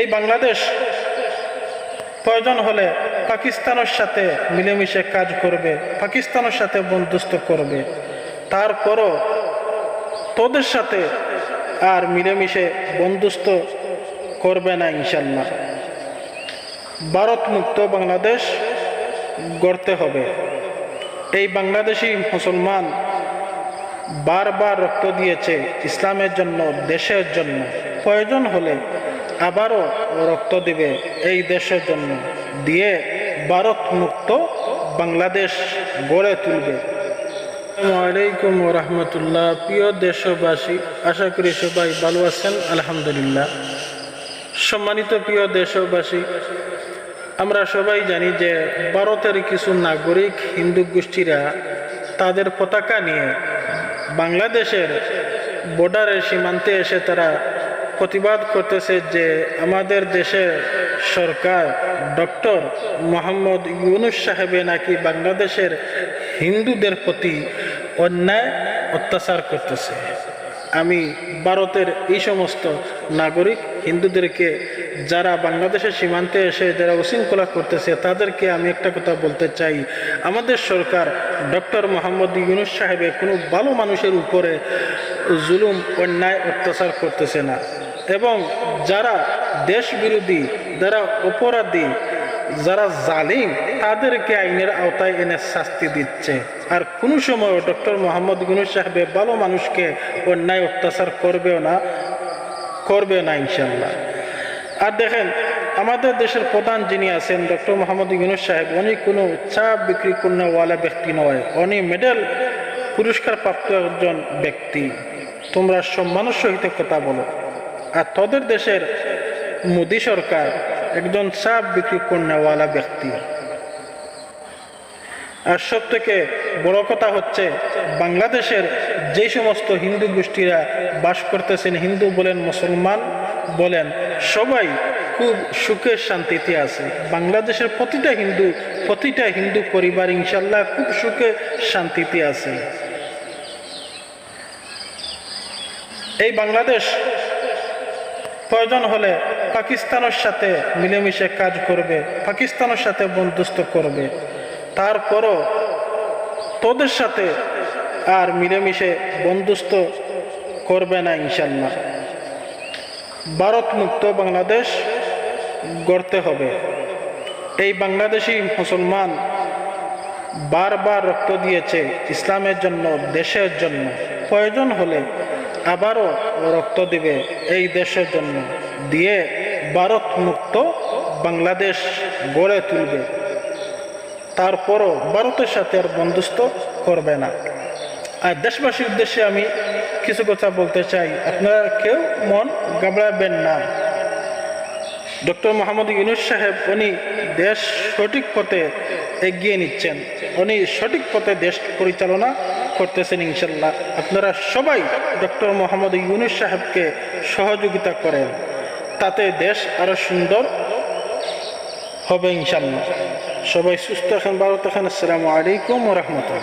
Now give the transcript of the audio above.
এই বাংলাদেশ প্রয়োজন হলে পাকিস্তানের সাথে মিলেমিশে কাজ করবে, পাকিস্তানের সাথে বন্ধুত্ব করবে। তারপরও তোদের সাথে আর মিলেমিশে বন্ধুত্ব করবে না ইনশাল্লাহ ভারত মুক্ত বাংলাদেশ গড়তে হবে। এই বাংলাদেশি মুসলমান বারবার রক্ত দিয়েছে ইসলামের জন্য, দেশের জন্য। প্রয়োজন হলে আবারও রক্ত দিবে এই দেশের জন্য। দিয়ে ভারত মুক্ত বাংলাদেশ গড়ে তুলবে। আসসালামাইকুম রহমতুল্লাহ প্রিয় দেশবাসী, আশা করি সবাই ভালো আছেন, আলহামদুলিল্লাহ। সম্মানিত প্রিয় দেশবাসী, আমরা সবাই জানি যে ভারতের কিছু নাগরিক, হিন্দু গোষ্ঠীরা তাদের পতাকা নিয়ে বাংলাদেশের বর্ডারের সীমান্তে এসে তারা প্রতিবাদ করতেছে যে আমাদের দেশের সরকার ডক্টর মোহাম্মদ ইউনুস সাহেবে নাকি বাংলাদেশের হিন্দুদের প্রতি অন্যায় অত্যাচার করতেছে। আমি ভারতের এই সমস্ত নাগরিক হিন্দুদেরকে যারা বাংলাদেশের সীমান্তে এসে যারা উশৃঙ্খলা করতেছে, তাদেরকে আমি একটা কথা বলতে চাই। আমাদের সরকার ডক্টর মোহাম্মদ ইউনুস সাহেবের কোনো ভালো মানুষের উপরে জুলুম, অন্যায়, অত্যাচার করতেছে না। এবং যারা দেশ বিরোধী যারা অপরাধী, যারা জালিম, তাদেরকে আইনের আওতায় এনে শাস্তি দিচ্ছে। আর কোনো সময় ডক্টর মোহাম্মদ গুনুস সাহেবে ভালো মানুষকে অন্যায়, অত্যাচার করবেও না, করবে না ইনশাল্লাহ আর দেখেন, আমাদের দেশের প্রধান যিনি আছেন, ডক্টর মোহাম্মদ ইউনুস সাহেব, উনি কোনো চা বিক্রি করনেওয়ালা ব্যক্তি নয়। উনি মেডেল পুরস্কার প্রাপ্ত একজন ব্যক্তি। তোমরা সম্মানের সহিত কথা বলো। আর তোদের দেশের মোদী সরকার একজন চা বিক্রি করনেওয়ালা ব্যক্তি। আর সব থেকে বড় কথা হচ্ছে, বাংলাদেশের যে সমস্ত হিন্দু গোষ্ঠীরা বাস করতেছেন, হিন্দু বলেন মুসলমান বলেন, সবাই খুব সুখের শান্তিতে আছে। বাংলাদেশের প্রতিটা হিন্দু প্রতিটা হিন্দু পরিবার ইনশাল্লাহ খুব সুখে শান্তিতে আছে। এই বাংলাদেশ প্রয়োজন হলে পাকিস্তানের সাথে মিলেমিশে কাজ করবে, পাকিস্তানের সাথে বন্ধুত্ব করবে। তারপরও তোদের সাথে আর মিলেমিশে বন্ধুত্ব করবে না ইনশাল্লাহ ভারত মুক্ত বাংলাদেশ গড়তে হবে। এই বাংলাদেশি মুসলমান বারবার রক্ত দিয়েছে ইসলামের জন্য, দেশের জন্য। প্রয়োজন হলে আবারও রক্ত দিবে এই দেশের জন্য। দিয়ে ভারত মুক্ত বাংলাদেশ গড়ে তুলবে। তারপরও ভারতের সাথে আর বন্ধুত্ব করবে না। আর দেশবাসীর উদ্দেশ্যে আমি কিছু কথা বলতে চাই। আপনারা কেউ মন গাবড়াবেন না। ডক্টর মোহাম্মদ ইউনুস সাহেব, উনি দেশ সঠিক পথে এগিয়ে নিচ্ছেন। উনি সঠিক পথে দেশ পরিচালনা করতেছেন ইনশাল্লাহ। আপনারা সবাই ডক্টর মোহাম্মদ ইউনুস সাহেবকে সহযোগিতা করেন। তাতে দেশ আরও সুন্দর হবে ইনশাল্লাহ। সবাই সুস্থ থাকেন ভালো থাকেন। আসসালামু আলাইকুম রহমতুল্লাহ।